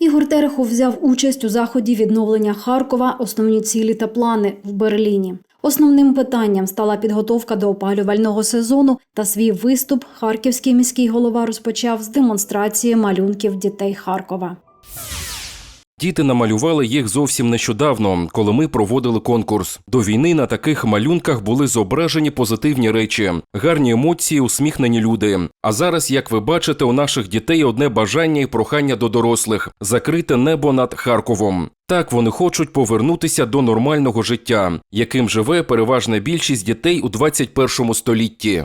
Ігор Терехов взяв участь у заході відновлення Харкова, основні цілі та плани в Берліні. Основним питанням стала підготовка до опалювального сезону та свій виступ харківський міський голова розпочав з демонстрації малюнків дітей Харкова. Діти намалювали їх зовсім нещодавно, коли ми проводили конкурс. До війни на таких малюнках були зображені позитивні речі, гарні емоції, усміхнені люди. А зараз, як ви бачите, у наших дітей одне бажання і прохання до дорослих закрите небо над Харковом. Так вони хочуть повернутися до нормального життя, яким живе переважна більшість дітей у 21 столітті.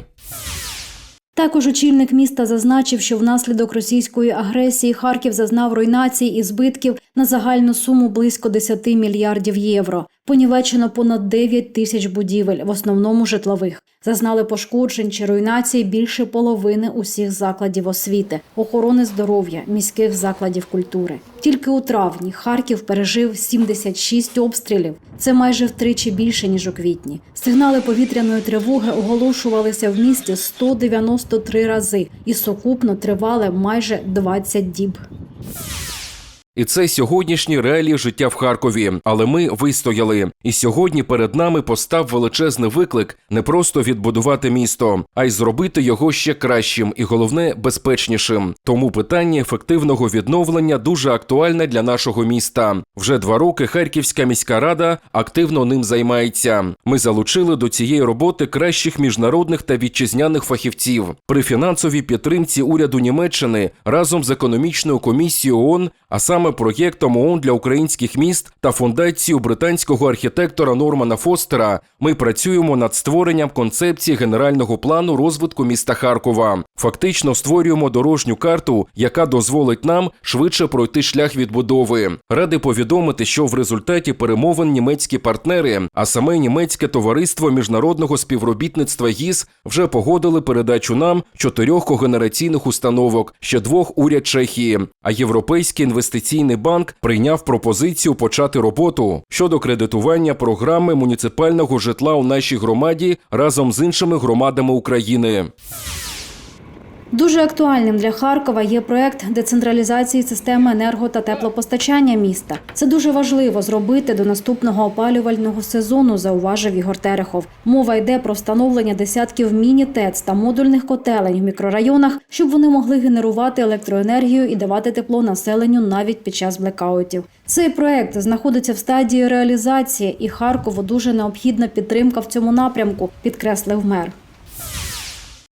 Також очільник міста зазначив, що внаслідок російської агресії Харків зазнав руйнацій і збитків на загальну суму близько 10 мільярдів євро. Понівечено понад 9 тисяч будівель, в основному житлових. Зазнали пошкоджень чи руйнації більше половини усіх закладів освіти, охорони здоров'я, міських закладів культури. Тільки у травні Харків пережив 76 обстрілів. Це майже втричі більше ніж у квітні. Сигнали повітряної тривоги оголошувалися в місті 193 рази і сукупно тривали майже 20 діб. І це сьогоднішні реалії життя в Харкові. Але ми вистояли. І сьогодні перед нами постав величезний виклик не просто відбудувати місто, а й зробити його ще кращим і головне безпечнішим. Тому питання ефективного відновлення дуже актуальне для нашого міста. Вже два роки Харківська міська рада активно ним займається. Ми залучили до цієї роботи кращих міжнародних та вітчизняних фахівців при фінансовій підтримці уряду Німеччини разом з економічною комісією ООН, а саме проєктом ООН для українських міст та фундацією британського архітектора Нормана Фостера. Ми працюємо над створенням концепції генерального плану розвитку міста Харкова. Фактично створюємо дорожню карту, яка дозволить нам швидше пройти шлях відбудови. Ради повідомити, що в результаті перемовин німецькі партнери, а саме німецьке товариство міжнародного співробітництва ГІС вже погодили передачу нам чотирьох когенераційних установок, ще двох уряд Чехії. А Європейський інвестиційний банк прийняв пропозицію почати роботу щодо кредитування програми муніципального житла у нашій громаді разом з іншими громадами України. Дуже актуальним для Харкова є проект децентралізації системи енерго та теплопостачання міста. Це дуже важливо зробити до наступного опалювального сезону, зауважив Ігор Терехов. Мова йде про встановлення десятків міні-ТЕЦ та модульних котелень в мікрорайонах, щоб вони могли генерувати електроенергію і давати тепло населенню навіть під час блекаутів. Цей проект знаходиться в стадії реалізації, і Харкову дуже необхідна підтримка в цьому напрямку, підкреслив мер.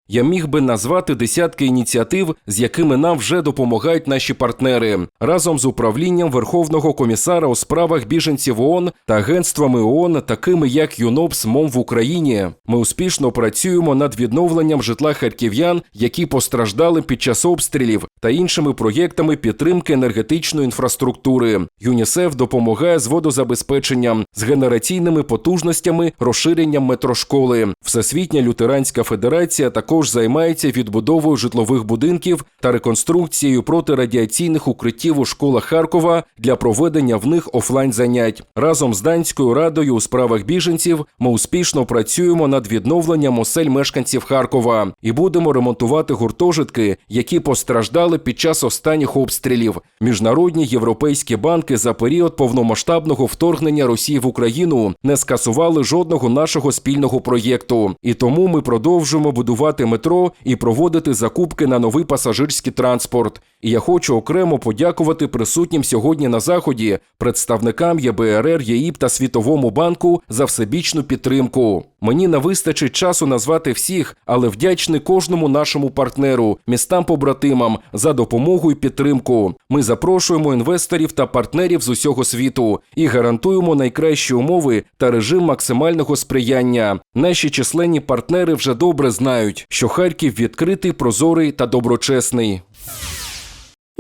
Я міг би назвати десятки ініціатив, з якими нам вже допомагають наші партнери разом з управлінням Верховного комісара у справах біженців ООН та агентствами ООН, такими як ЮНОПС МОМ в Україні. Ми успішно працюємо над відновленням житла харків'ян, які постраждали під час обстрілів, та іншими проєктами підтримки енергетичної інфраструктури. ЮНІСЕФ допомагає з водозабезпеченням, з генераційними потужностями, розширенням метрошколи. Всесвітня лютеранська федерація також займається відбудовою житлових будинків та реконструкцією протирадіаційних укриттів у школах Харкова для проведення в них офлайн занять. Разом з данською радою у справах біженців ми успішно працюємо над відновленням осель мешканців Харкова і будемо ремонтувати гуртожитки, які постраждали під час останніх обстрілів. Міжнародні європейські банки за період повномасштабного вторгнення Росії в Україну не скасували жодного нашого спільного проєкту, і тому ми продовжуємо будувати метро і проводити закупки на новий пасажирський транспорт. І я хочу окремо подякувати присутнім сьогодні на заході представникам ЄБРР, ЄІП та Світовому банку за всебічну підтримку. Мені не вистачить часу назвати всіх, але вдячний кожному нашому партнеру, містам побратимам за допомогу і підтримку. Ми запрошуємо інвесторів та партнерів з усього світу і гарантуємо найкращі умови та режим максимального сприяння. Наші численні партнери вже добре знають, що Харків відкритий, прозорий та доброчесний.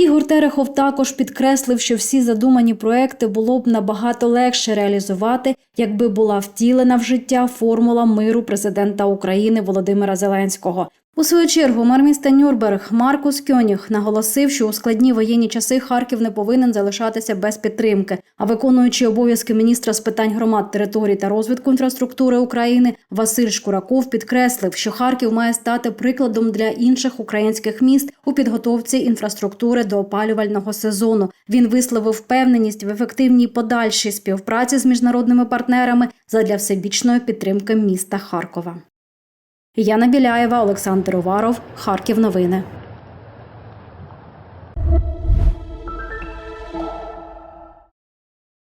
Ігор Терехов також підкреслив, що всі задумані проекти було б набагато легше реалізувати, якби була втілена в життя формула миру президента України Володимира Зеленського. У свою чергу мер міста Нюрнберг Маркус Кьоніг наголосив, що у складні воєнні часи Харків не повинен залишатися без підтримки. А виконуючий обов'язки міністра з питань громад, територій та розвитку інфраструктури України Василь Шкураков підкреслив, що Харків має стати прикладом для інших українських міст у підготовці інфраструктури до опалювального сезону. Він висловив впевненість в ефективній подальшій співпраці з міжнародними партнерами задля всебічної підтримки міста Харкова. Яна Біляєва, Олександр Уваров, Харків. Новини.